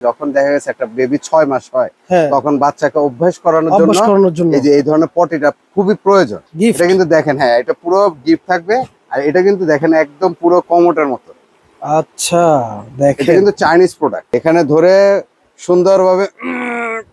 যখন দেখা গেছে একটা বেবি ছয় মাস হয় হ্যাঁ। তখন বাচ্চাকে অভ্যাস করানোর জন্য এই যে এই ধরনের পটিটা খুবই প্রয়োজন। এটা কিন্তু দেখেন হ্যাঁ এটা পুরো গিফট থাকবে। আর এটা কিন্তু দেখেন একদম পুরো কমোটের মতো। আচ্ছা এটা দেখেন কিন্তু চাইনিজ প্রোডাক্ট এখানে ধরে সুন্দরভাবে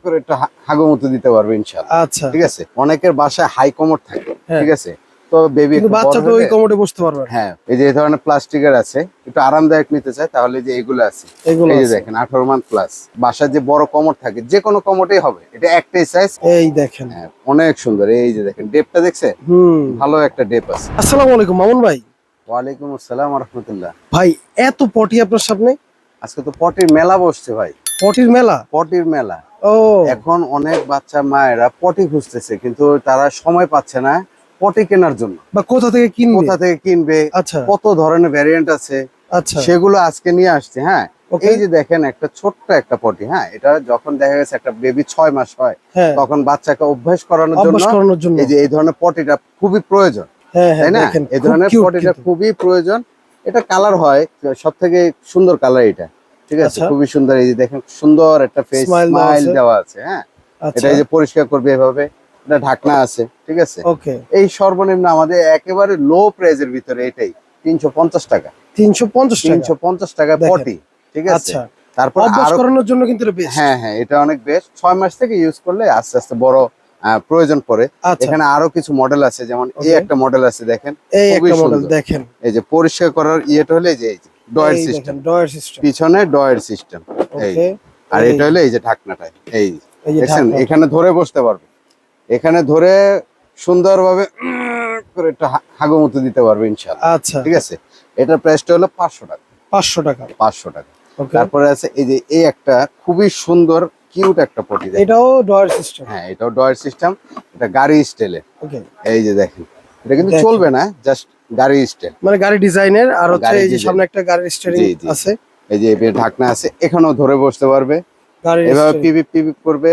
করে একটা হাগু মতো দিতে পারবে ইনশাল্লাহ আচ্ছা। ঠিক আছে? অনেকের বাসায় হাই কমোড থাকে। হ্যাঁ। ঠিক আছে? তো বেবি বাচ্চা তো ওই কমোডে বসতে পারবে হ্যাঁ এই যে এই ধরনের প্লাস্টিকের আছে একটু আরামদায়ক নিতে চায় তাহলে যে এগুলো আছে। এগুলো এই যে দেখেন আঠারো মান্থ প্লাস বাসার যে বড় কমোড থাকে যে কোনো কমোডেই হবে। এটা একটাই সাইজ এই দেখেন। হ্যাঁ অনেক সুন্দর। এই যে দেখেন ডেপটা দেখছে হুম। ভালো একটা ডেপ আছে। আসসালামু আলাইকুম মামুন ভাই। ওয়ালাইকুম আসসালাম রহমতুল্লাহ ভাই এত পটি আপনার সামনে? আজকে তো পটির মেলা বসছে ভাই। পটির মেলা? পটির মেলা। ও। এখন অনেক বাচ্চা মায়েরা পটি খুঁজতেছে কিন্তু তারা সময় পাচ্ছে না। পটি কেনার জন্য। বা কোথা থেকে কিনবে? কোথা থেকে কিনবে? আচ্ছা। কত ধরনের ভ্যারিয়েন্ট আছে? আচ্ছা। সেগুলো আজকে নিয়ে আসছে হ্যাঁ? এই যে দেখেন একটা ছোট্ট একটা পটি হ্যাঁ? এটা যখন দেখা গেছে একটা বেবি ছয় মাস হয় হ্যাঁ। তখন বাচ্চাকে অভ্যাস করানোর জন্য এই যে এই ধরনের পটিটা খুবই প্রয়োজন হ্যাঁ হ্যাঁ তাই না? এই ধরনের পটিটা খুবই প্রয়োজন। এটা কালার হয় সব থেকে সুন্দর কালার এটা ঠিক আছে? আচ্ছা। খুবই সুন্দর এই যে দেখেন সুন্দর একটা ফেস স্মাইল দেওয়া আছে হ্যাঁ? আচ্ছা। এটা এই যে পরিষ্কার করবে এভাবে। এটা ঢাকনা আছে ঠিক আছে? ওকে। এই সর্বনিম্ন আমাদের একেবারে লো প্রাইজের ভিতরে এটাই তিনশো পঞ্চাশ টাকা। তিনশো পঞ্চাশ তিনশো টাকা পঞ্চাশ টাকা দেখেন। পটি ঠিক আছে? আচ্ছা। তারপর করানোর জন্য কিন্তু হ্যাঁ হ্যাঁ এটা অনেক বেস্ট ছয় মাস থেকে ইউজ করলে আস্তে আস্তে বড় প্রয়োজন পড়ে। আচ্ছা। এখানে আরও কিছু মডেল আছে যেমন এই একটা মডেল আছে দেখেন। এই একটা মডেল দেখেন। এই যে পরিষ্কার করার ইয়েটা হলে যে ডয়ের সিস্টেম ডয়ার সিস্টেম পিছনে ডয়ের সিস্টেম এই আর এটা হলো এই যে ঢাকনাটা এই ঢাকনা। এখানে ধরে বসতে পারবে। এখানে ধরে সুন্দরভাবে করে একটা হাগু মতো দিতে পারবে ইনশাল্লাহ আচ্ছা। ঠিক আছে? এটার প্রাইসটা হলো পাঁচশো টাকা। পাঁচশো টাকা। পাঁচশো টাকা। তারপরে আছে এই যে এই একটা খুবই সুন্দর কিউট একটা পটি দেখেন। এটাও ডয়ার সিস্টেম। হ্যাঁ এটাও ডয়ের সিস্টেম এটা গাড়ি স্টাইলের ওকে এই যে দেখেন এটা কিন্তু চলবে না জাস্ট গাড়ি স্টাইল মানে গাড়ি ডিজাইনের আর হচ্ছে এই যে সামনে একটা গাড়ির স্টিয়ারিং। আছে। এই যে এর ঢাকনা আছে এখানেও ধরে বসতে পারবে। এভাবে। পিপিপ পিপিপ করবে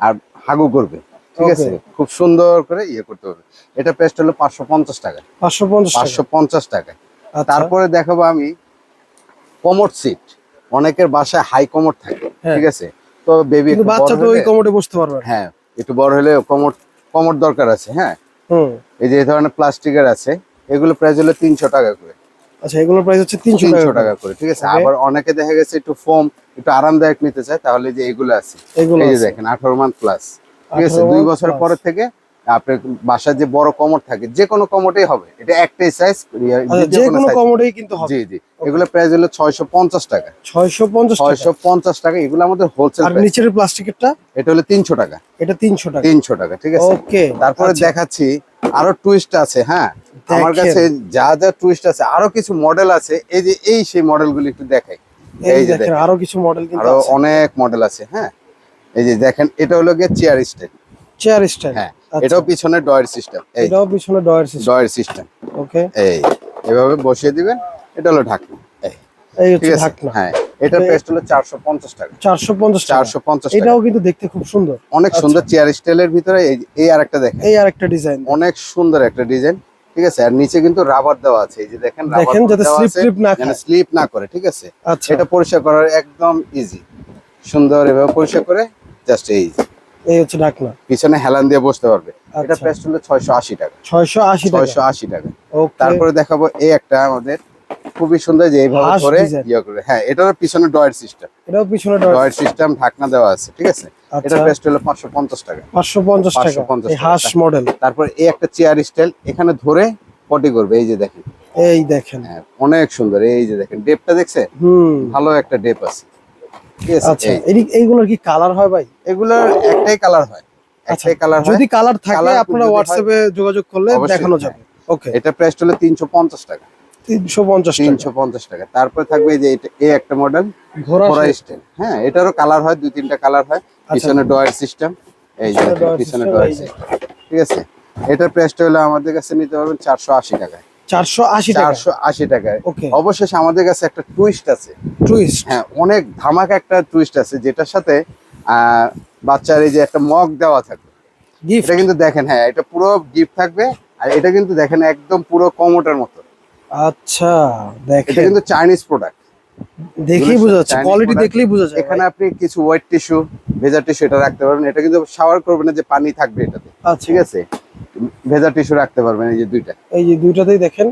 আর হাগু করবে। ঠিক আছে? খুব সুন্দর করে ইয়ে করতে হবে। এটা প্রাইস হলো পাঁচশো পঞ্চাশ টাকা পাঁচশো পঞ্চাশ টাকা পাঁচশো পঞ্চাশ টাকা আচ্ছা। তারপরে দেখাবো আমি কমোড সিট অনেকের বাসায় হাই কমোড থাকে হ্যাঁ। ঠিক আছে? তো বেবি বাচ্চা তো ওই কমোডে বসতে পারবে হ্যাঁ একটু বড় হলে কমোড কমোড দরকার আছে হ্যাঁ? এই যে এই ধরনের প্লাস্টিকের আছে এগুলো প্রাইস হলো তিনশো টাকা করে। আচ্ছা এগুলোর প্রাইস হচ্ছে তিনশো টাকা টাকা করে ঠিক আছে? আবার অনেকে দেখা গেছে একটু ফোম একটু আরামদায়ক নিতে চায় তাহলে যে এগুলো আছে। এই যে দেখেন আঠারো মান্থ প্লাস ঠিক আছে দুই বছর। পরের থেকে আপনার বাসার যে বড় কমোড থাকে যে কোনো হবে। এটা একটাই সাইজ আচ্ছা যে কোনো কিন্তু হবে। জি জি। এগুলো প্রাইস হলো ছয়শো পঞ্চাশ টাকা। ছয়শো পঞ্চাশ টাকা। এগুলো আমাদের হোলসেল আর নিচের প্লাস্টিকেরটা? এটা হলো তিনশো টাকা। এটা তিনশো টাকা। তিনশো টাকা ঠিক আছে? ওকে তারপরে দেখাচ্ছি আরও টুইস্ট আছে হ্যাঁ? আমার কাছে যা যা টুইস্ট আছে আরও কিছু মডেল আছে এই যে এই সেই মডেলগুলো একটু দেখাই। এই যে দেখেন দেখেন। আরও কিছু মডেল কিন্তু আরও অনেক মডেল আছে হ্যাঁ? এই যে দেখেন এটা হলো গিয়ে চেয়ার স্টাইল চেয়ার স্টাইল হ্যাঁ এটাও পিছনে ডয়ের সিস্টেম এই এটাও পিছনে drawer system drawer system okay এই এভাবে বসিয়ে দিবেন এটা হলো ঢাকনা। এই হচ্ছে ঢাকনা। হ্যাঁ এটা এটা- প্রাইস হলো চারশো পঞ্চাশ টাকা। চারশো পঞ্চাশ টাকা। চারশো পঞ্চাশ টাকা। এটাও কিন্তু দেখতে খুব সুন্দর। অনেক সুন্দর চেয়ার স্টাইলের ভিতরে এই- এই আরেকটা দেখেন। এই আরেকটা ডিজাইন অনেক সুন্দর একটা ডিজাইন ঠিক আছে? আর নিচে কিন্তু রাবার দেওয়া আছে। এই যে দেখেন রাবার দেখেন যাতে স্লিপ স্লিপ না খায়। স্লিপ না করে ঠিক আছে? আচ্ছা। এটা পরিষ্কার করার একদম ইজি সুন্দর এভাবে পরিষ্কার করে জাস্ট এই এই হচ্ছে ঢাকনা পিছনে হেলান দিয়ে বসতে পারবে। এটা আচ্ছা। প্রাইস হলো ছয়শো আশি টাকা। ছয়শো আশি টাকা। ছয়শো আশি টাকা। ওকে তারপরে দেখাবো এই একটা আমাদের খুবই সুন্দর যে এইভাবে হাঁস ধরে ইয়ে করে। হ্যাঁ পিছনে ডয়ের সিস্টেম। এটাও পিছনে ডয়ার। সিস্টেম ঢাকনা দেওয়া আছে ঠিক আছে? আচ্ছা। এটা প্রাইস হলো পাঁচশো পঞ্চাশ টাকা। পাঁচশো পঞ্চাশ টাকা। 550 এই হাঁস মডেল তারপর এই একটা চেয়ার স্টাইল এখানে ধরে পটি করবে এই যে দেখেন। এই দেখেন। হ্যাঁ অনেক সুন্দর এই যে দেখেন। ডেপটা দেখছে হুম। ভালো একটা ডেপ আছে। আচ্ছা এইগুলোর কি কালার হয় ভাই? এগুলোর একটাই কালার হয়। একটাই কালার আচ্ছা, যদি কালার থাকে আপনারা হোয়াটসঅ্যাপে যোগাযোগ করলে দেখানো হ্যাঁ। যাবে। ওকে এটা প্রাইস হলো তিনশো পঞ্চাশ টাকা। তারপর থাকবে যে এটা- এই একটা মডেল ঘোড়া স্টাইল হ্যাঁ এটারও কালার হয় দুই তিনটা কালার হয়। পিছনে ডয়ার সিস্টেম এই যে পিছনে ডয়ার। সিস্টেম ঠিক আছে? এটার প্রাইসটা হলো আমাদের কাছে নিতে পারবেন চারশো আশি টাকায়। চারশো আশি টাকা। চারশো আশি টাকায়। ওকে। অবশেষে আমাদের কাছে একটা টুইস্ট আছে। টুইস্ট হ্যাঁ অনেক ধামাকা একটা টুইস্ট আছে যেটার সাথে বাচ্চার এই যে একটা মগ দেওয়া থাকবে গিফট এটা কিন্তু দেখেন হ্যাঁ এটা পুরো গিফট থাকবে আর এটা কিন্তু দেখেন একদম পুরো কমোটের মতো। আচ্ছা এটা দেখেন। কিন্তু চাইনিজ প্রোডাক্ট দেখেই বোঝা যাচ্ছে কোয়ালিটি দেখলেই বোঝা যায়। এখানে আপনি কিছু ওয়েট টিস্যু ভেজা টিস্যু এটা রাখতে পারবেন। এটা কিন্তু শাওয়ার করবেন না যে পানি থাকবে এটাতে। আচ্ছা। ঠিক আছে? ভেজা টিস্যু রাখতে পারবেন এই যে দুইটা। এই যে দুইটাতেই দেখেন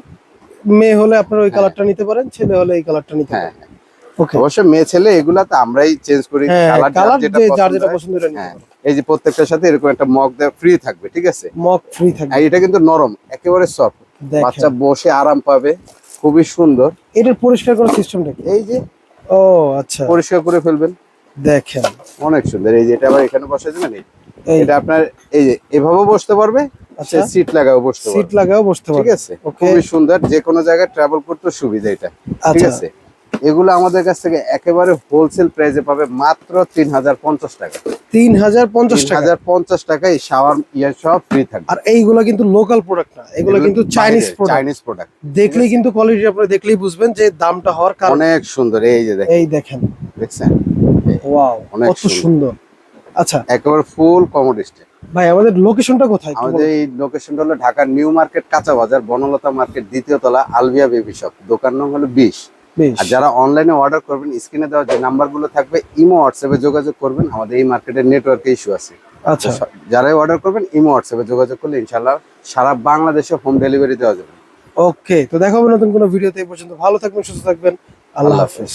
মেয়ে হলে আপনার ওই কালারটা নিতে পারেন ছেলে হলে এই কালারটা নিতে হ্যাঁ পারেন। ওকে অবশ্য মেয়ে ছেলে এগুলা তো আমরাই চেঞ্জ করি হ্যাঁ কালার কালার যেটা যার যেটা পছন্দ হ্যাঁ এই যে প্রত্যেকটার সাথে এরকম একটা মগ দেওয়া ফ্রি থাকবে ঠিক আছে? মক ফ্রি থাকবে। আর এটা কিন্তু নরম একেবারে সফট বাচ্চা বসে আরাম পাবে খুবই সুন্দর। এটার পরিষ্কার করার সিস্টেমটা কি? এই যে ও আচ্ছা। পরিষ্কার করে ফেলবেন। দেখেন। অনেক সুন্দর এই যে এটা আবার এখানে বসে দেবেন এই এটা আপনার এই যে এভাবেও বসতে পারবে আচ্ছা। সিট লাগাও বসতে সিট লাগাও বসতে ঠিক পারবেন আছে? খুবই সুন্দর যে কোনো জায়গায় ট্রাভেল করতে সুবিধা এটা। ঠিক আচ্ছা। আছে? এগুলো আমাদের কাছ থেকে একেবারে হোলসেল প্রাইসে পাবে মাত্র তিন হাজার পঞ্চাশ টাকা। তিন হাজার পঞ্চাশ টাকা? হাজার পঞ্চাশ টাকায় শাওয়ার ইয়ে সব ফ্রি থাকবে। আর এইগুলো কিন্তু লোকাল প্রোডাক্ট না এগুলো কিন্তু চাইনিজ প্রোডাক্ট চাইনিজ প্রোডাক্ট দেখলেই কিন্তু কোয়ালিটি আপনারা দেখলেই বুঝবেন যে দামটা হওয়ার কারণ। অনেক সুন্দর এই যে দেখেন। এই দেখেন। দেখছেন? ওয়াও অনেক কত সুন্দর। আচ্ছা। একেবারে ফুল কমোডিস্টে ভাই আমাদের লোকেশনটা কোথায় আমাদের। এই লোকেশনটা হলো ঢাকার নিউ মার্কেট কাঁচা বাজার বনলতা মার্কেট দ্বিতীয় তলা আলবিয়া বেবি শপ দোকান নং হলো বিশ। আর যারা অনলাইনে অর্ডার করবেন স্ক্রিনে দেওয়া যে নাম্বারগুলো থাকবে ইমো হোয়াটসঅ্যাপে যোগাযোগ করবেন। আমাদের এই মার্কেটের নেটওয়ার্কে ইস্যু আছে। আচ্ছা। যারাই অর্ডার করবেন ইমো হোয়াটসঅ্যাপে যোগাযোগ করলে ইনশাল্লাহ সারা বাংলাদেশে হোম ডেলিভারি দেওয়া যাবে। ওকে তো দেখা হবে নতুন কোনো ভিডিওতে এই পর্যন্ত ভালো থাকবেন সুস্থ থাকবেন। আল্লাহ হাফেজ।